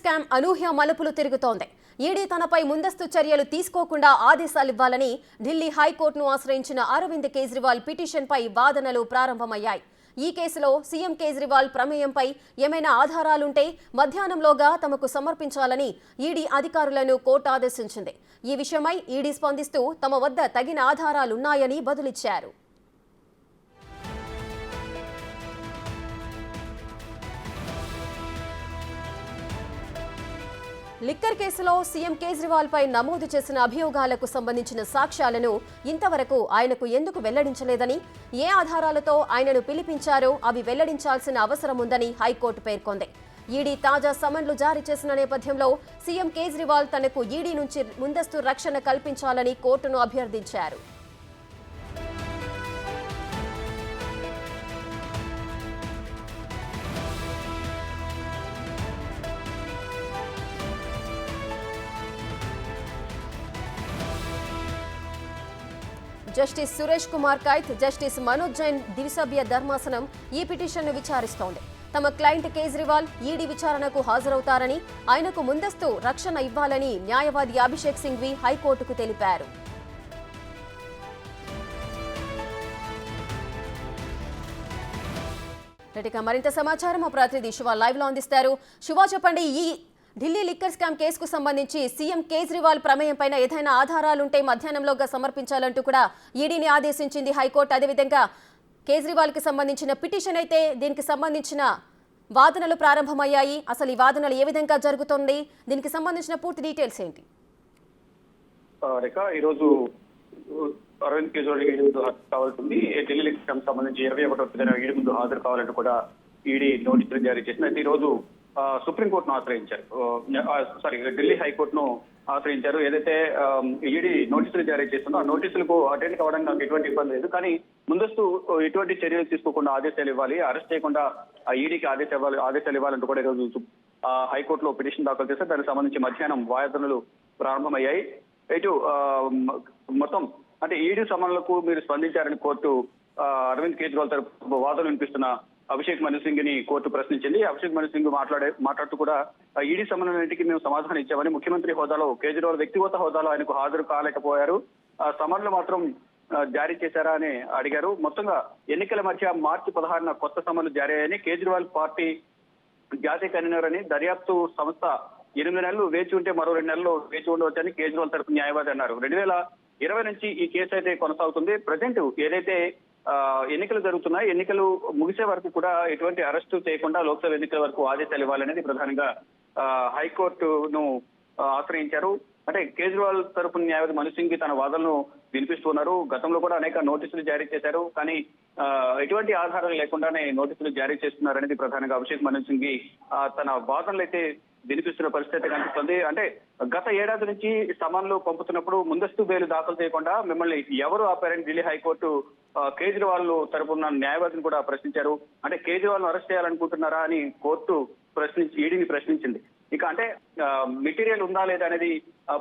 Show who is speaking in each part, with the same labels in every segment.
Speaker 1: Scam అనూహ్య మలుపులు తిరుగుతోంది. ED తనపై ముందస్తు చర్యలు తీసుకోకుండా ఆదేశాలివ్వాలని ఢిల్లీ హైకోర్టును ఆశ్రయించిన అరవింద్ కేజ్రీవాల్ పిటిషన్పై వాదనలు ప్రారంభమయ్యాయి. ఈ కేసులో సీఎం కేజ్రీవాల్ ప్రమేయంపై ఏమైనా ఆధారాలుంటే మధ్యాహ్నంలోగా తమకు సమర్పించాలని ఈడీ అధికారులను కోర్టు ఆదేశించింది. ఈ విషయమై ఈడీ స్పందిస్తూ తమ వద్ద తగిన ఆధారాలున్నాయని బదులిచ్చారు. లిక్కర్ కేసులో సీఎం కేజ్రీవాల్ పై నమోదు చేసిన అభియోగాలకు సంబంధించిన సాక్ష్యాలను ఇంతవరకు ఆయనకు ఎందుకు వెల్లడించలేదని ఏ ఆధారాలతో ఆయనను పిలిపించారో అవి వెల్లడించాల్సిన అవసరం ఉందని హైకోర్టు పేర్కొంది. ఈడీ తాజా సమన్లు జారీ చేసిన నేపథ్యంలో సీఎం కేజ్రీవాల్ తనకు ఈడీ నుంచి ముందస్తు రక్షణ కల్పించాలని కోర్టును అభ్యర్థించారు. జస్టిస్ సురేష్ కుమార్ కైత్ జస్టిస్ మనోజ్ జైన్ ద్విసభ్య ధర్మాసనం ఈ పిటిషన్ను విచారిస్తోంది. తమ క్లయింట్ కేజ్రీవాల్ ఈడీ విచారణకు హాజరవుతారని ఆయనకు ముందస్తు రక్షణ ఇవ్వాలని న్యాయవాది అభిషేక్ సింఘ్వి హైకోర్టుకు తెలిపారు. మరింత సమాచారం మా ప్రతినిధి శివ లైవ్లో అందిస్తారు. శివ చెప్పండి ఈ ఢిల్లీ లిక్కర్ స్కామ్ కేసుకు సంబంధించి సీఎం కేజ్రీవాల్ ప్రమేయంపైన ఏదైనా ఆధారాలుంటే మధ్యాహ్నంలోగా సమర్పించాలంటూ కూడా ఈడీని ఆదేశించింది హైకోర్టు. అదేవిధంగా కేజ్రీవాల్కి సంబంధించిన పిటిషన్ అయితే దీనికి సంబంధించిన వాదనలు ప్రారంభమయ్యాయి. అసలు ఈ వాదనలు ఏ విధంగా జరుగుతుంది? దీనికి సంబంధించిన పూర్తి డీటెయిల్స్ ఏంటి?
Speaker 2: రేఖ ఈరోజు అరవింద్ కేజ్రీవాల్ ఈడీ ముందు హాజరు కావాల్సింది. ఢిల్లీ లిక్కర్ స్కామ్ సంబంధించి ఇరవై ఒకటో తేదీన ఈడీ ముందు హాజరు కావాలంటూ కూడా ఈడీ నోటీసులు జారీ చేసింది. అయితే ఈ రోజు సుప్రీంకోర్టును ఆశ్రయించారు. సారీ ఢిల్లీ హైకోర్టును ఆశ్రయించారు. ఏదైతే ఈడీ నోటీసులు జారీ చేస్తుందో ఆ నోటీసులకు అటెండ్ కావడానికి నాకు ఎటువంటి ఇబ్బంది లేదు. కానీ ముందస్తు ఎటువంటి చర్యలు తీసుకోకుండా ఆదేశాలు ఇవ్వాలి. అరెస్ట్ చేయకుండా ఈడీకి ఆదేశాలు ఇవ్వాలి ఆదేశాలు ఇవ్వాలంటూ కూడా ఈరోజు ఆ, హైకోర్టులో పిటిషన్ దాఖలు చేస్తే దానికి సంబంధించి మధ్యాహ్నం వాదనలు ప్రారంభమయ్యాయి. ఇటు మొత్తం అంటే ఈడీ సమన్లకు మీరు స్పందించారని కోర్టు అరవింద్ కేజ్రీవాల్ తరపు వాదనలు వినిపిస్తున్న అభిషేక్ మను సింగ్ని కోర్టు ప్రశ్నించింది. అభిషేక్ మను సింగ్ మాట్లాడే మాట్లాడుతూ కూడా ఈడీ సమన్వయానికి మేము సమాధానం ఇచ్చామని ముఖ్యమంత్రి హోదాలో కేజ్రీవాల్ వ్యక్తిగత హోదాలో ఆయనకు హాజరు కాలేకపోయారు. ఆ సమన్లు మాత్రం జారీ చేశారా అని అడిగారు. మొత్తంగా ఎన్నికల మధ్య మార్చి పదహారున కొత్త సమన్లు జారీ అయ్యాయని కేజ్రీవాల్ పార్టీ జాతీయ కన్వీనర్ అని దర్యాప్తు సంస్థ ఎనిమిది నెలలు వేచి ఉంటే మరో రెండు నెలలు వేచి ఉండవచ్చని కేజ్రీవాల్ తరపు న్యాయవాది అన్నారు. రెండు వేల ఇరవై నుంచి ఈ కేసు అయితే కొనసాగుతుంది. ప్రజెంట్ ఏదైతే ఎన్నికలు జరుగుతున్నాయి. ఎన్నికలు ముగిసే వరకు కూడా ఎటువంటి అరెస్టు చేయకుండా లోక్సభ ఎన్నికల వరకు ఆదేశాలు ఇవ్వాలనేది ప్రధానంగా హైకోర్టును ఆశ్రయించారు. అంటే కేజ్రీవాల్ తరపు న్యాయవాది మను సింగ్ తన వాదనను వినిపిస్తున్నారు గతంలో కూడా అనేక నోటీసులు జారీ చేశారు. కానీ ఆ, ఎటువంటి ఆధారాలు లేకుండానే నోటీసులు జారీ చేస్తున్నారనేది ప్రధానంగా అభిషేక్ మను సింగ్ తన వాదనలు అయితే వినిపిస్తున్న పరిస్థితి కనిపిస్తుంది. అంటే గత ఏడాది నుంచి సమన్లు పంపుతున్నప్పుడు ముందస్తు బెయిల్ దాఖలు చేయకుండా మిమ్మల్ని ఎవరు ఆపారని ఢిల్లీ హైకోర్టు కేజ్రీవాల్ తరపున న్యాయవాదిని కూడా ప్రశ్నించారు. అంటే కేజ్రీవాల్ అరెస్ట్ చేయాలనుకుంటున్నారా అని కోర్టు ప్రశ్నించి ఈడీని ప్రశ్నించింది. ఇక అంటే మెటీరియల్ ఉందా లేదా అనేది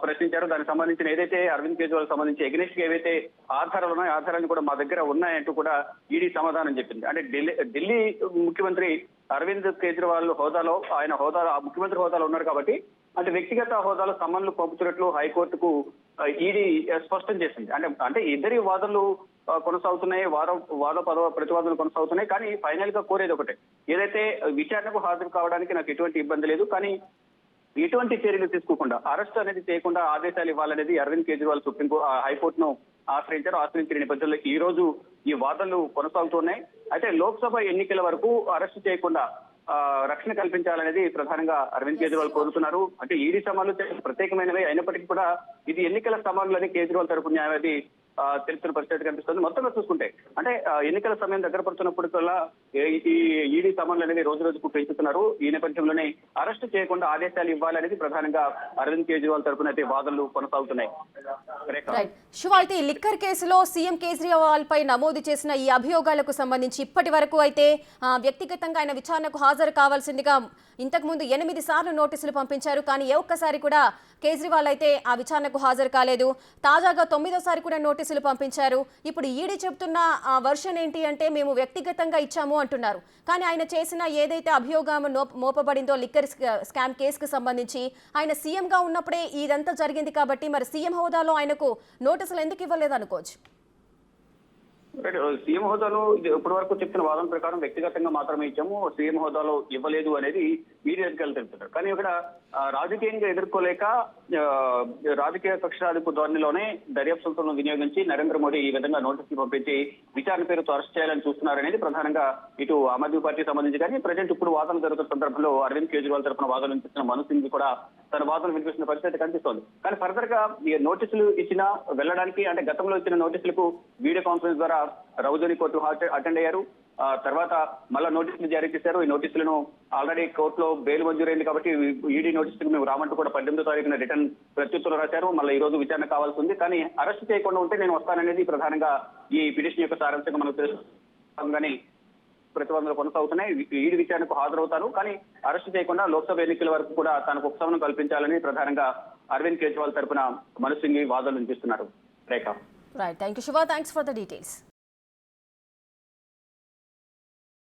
Speaker 2: ప్రశ్నించారు. దానికి సంబంధించిన ఏదైతే అరవింద్ కేజ్రీవాల్ సంబంధించి ఎగ్నెస్ట్ ఏవైతే ఆధారాలు ఉన్నాయో ఆధారాలు కూడా మా దగ్గర ఉన్నాయంటూ కూడా ఈడీ సమాధానం చెప్పింది. అంటే ఢిల్లీ ఢిల్లీ ముఖ్యమంత్రి అరవింద్ కేజ్రీవాల్ హోదాలో ఆయన హోదాలో ఆ ముఖ్యమంత్రి హోదాలో ఉన్నారు కాబట్టి అంటే వ్యక్తిగత హోదాలో సమన్లు పంపుతున్నట్లు హైకోర్టుకు ఈడీ స్పష్టం చేసింది. అంటే అంటే ఇద్దరి వాదనలు కొనసాగుతున్నాయి వాద వాద పదవ ప్రతివాదనలు కొనసాగుతున్నాయి కానీ ఫైనల్గా కోరేది ఒకటే. ఏదైతే విచారణకు హాజరు కావడానికి నాకు ఎటువంటి ఇబ్బంది లేదు కానీ ఎటువంటి చర్యలు తీసుకోకుండా అరెస్ట్ అనేది చేయకుండా ఆదేశాలు ఇవ్వాలనేది అరవింద్ కేజ్రీవాల్ సుప్రీం హైకోర్టును ఆశ్రయించారు. ఆశ్రయించిన నేపథ్యంలో ఈ రోజు ఈ వాదనలు కొనసాగుతున్నాయి. అయితే లోక్సభ ఎన్నికల వరకు అరెస్ట్ చేయకుండా రక్షణ కల్పించాలనేది ప్రధానంగా అరవింద్ కేజ్రీవాల్ కోరుతున్నారు. అంటే ఈడీ సమాలు ప్రత్యేకమైనవి. అయినప్పటికీ కూడా ఇది ఎన్నికల సమానులని కేజ్రీవాల్ తరపు న్యాయవాది తెలుస్తున్న పరిస్థితి కనిపిస్తుంది. మొత్తంగా చూసుకుంటే అంటే ఎన్నికల సమయం దగ్గర పడుతున్నప్పుడు కల్లా ఈ ఈడీ సమన్లు అనేది రోజు రోజుకు పెంచుతున్నారు. ఈ నేపథ్యంలోనే అరెస్ట్ చేయకుండా ఆదేశాలు ఇవ్వాలనేది ప్రధానంగా అరవింద్ కేజ్రీవాల్ తరపున అయితే వాదనలు కొనసాగుతున్నాయి.
Speaker 1: శివ అయితే లిక్కర్ కేసులో సీఎం కేజ్రీవాల్ పై నమోదు చేసిన ఈ అభియోగాలకు సంబంధించి ఇప్పటి వరకు అయితే ఆ, వ్యక్తిగతంగా ఆయన విచారణకు హాజరు కావాల్సిందిగా ఇంతకు ముందు ఎనిమిది సార్లు నోటీసులు పంపించారు. కానీ ఏ ఒక్కసారి కూడా కేజ్రీవాల్ అయితే ఆ విచారణకు హాజరు కాలేదు. తాజాగా తొమ్మిదోసారి కూడా నోటీసు నోటీసులు పంపించారు. ఇప్పుడు ఈడీ చెప్తున్న ఆ, వర్షన్ ఏంటి అంటే మేము వ్యక్తిగతంగా ఇచ్చాము అంటున్నారు. కానీ ఆయన చేసిన ఏదైతే అభియోగం మోపబడిందో లిక్కర్ స్కామ్ కేసుకు సంబంధించి ఆయన సీఎంగా ఉన్నప్పుడే ఇదంతా జరిగింది కాబట్టి మరి సీఎం హోదాలో ఆయనకు నోటీసులు ఎందుకు ఇవ్వలేదు అనుకోవచ్చు?
Speaker 2: సీఎం uh, హోదాలో ఇప్పటి వరకు చెప్పిన వాదన ప్రకారం వ్యక్తిగతంగా మాత్రమే ఇచ్చాము. సీఎం హోదాలో ఇవ్వలేదు అనేది మీడియా అధికారులు తెలుపుతున్నారు. కానీ ఇక్కడ రాజకీయంగా ఎదుర్కోలేక రాజకీయ కక్షాధిపు ధోరణిలోనే దర్యాప్తు సంస్థలను వినియోగించి నరేంద్ర మోడీ ఈ విధంగా నోటీసులు పంపించి విచారణ పేరుతో అరెస్ట్ చేయాలని చూస్తున్నారనేది ప్రధానంగా ఇటు ఆమ్ ఆద్మీ పార్టీ సంబంధించి. కానీ ప్రజెంట్ ఇప్పుడు వాదన జరుగుతున్న సందర్భంలో అరవింద్ కేజ్రీవాల్ తరపున వాదన వినిపిస్తున్న మను సింగ్ కూడా తన వాదన వినిపిస్తున్న పరిస్థితి కనిపిస్తోంది. కానీ ఫర్దర్గా నోటీసులు ఇచ్చిన వెళ్ళడానికి అంటే గతంలో ఇచ్చిన నోటీసులకు వీడియో కాన్ఫరెన్స్ ద్వారా రౌజోని కోర్టు అటెండ్ అయ్యారు. ఆ తర్వాత మళ్ళా నోటీసులు జారీ చేశారు. ఈ నోటీసులను ఆల్రెడీ కోర్టులో బెయిల్ మంజూరైంది కాబట్టి ఈడీ నోటీసులకు మేము రామంటూ కూడా పద్దెనిమిదో తారీఖున రిటర్న్ ప్రత్యుత్తరం రాశారు. మళ్ళీ ఈ రోజు విచారణ కావాల్సి ఉంది. కానీ అరెస్ట్ చేయకుండా ఉంటే నేను వస్తాననేది ప్రధానంగా ఈ పిటిషన్ యొక్క సారాంశంగా మనం తెలుసు. ప్రతిబంధనలు కొనసాగుతున్నాయి. ఈడీ విచారణకు హాజరవుతారు. కానీ అరెస్ట్ చేయకుండా లోక్సభ ఎన్నికల వరకు కూడా తనకు ఉపశమనం కల్పించాలని ప్రధానంగా అరవింద్ కేజ్రీవాల్ తరపున మనసింగి వాదనలు వినిపిస్తున్నారు. Rekha.
Speaker 1: Right thank you Shiva thanks for the details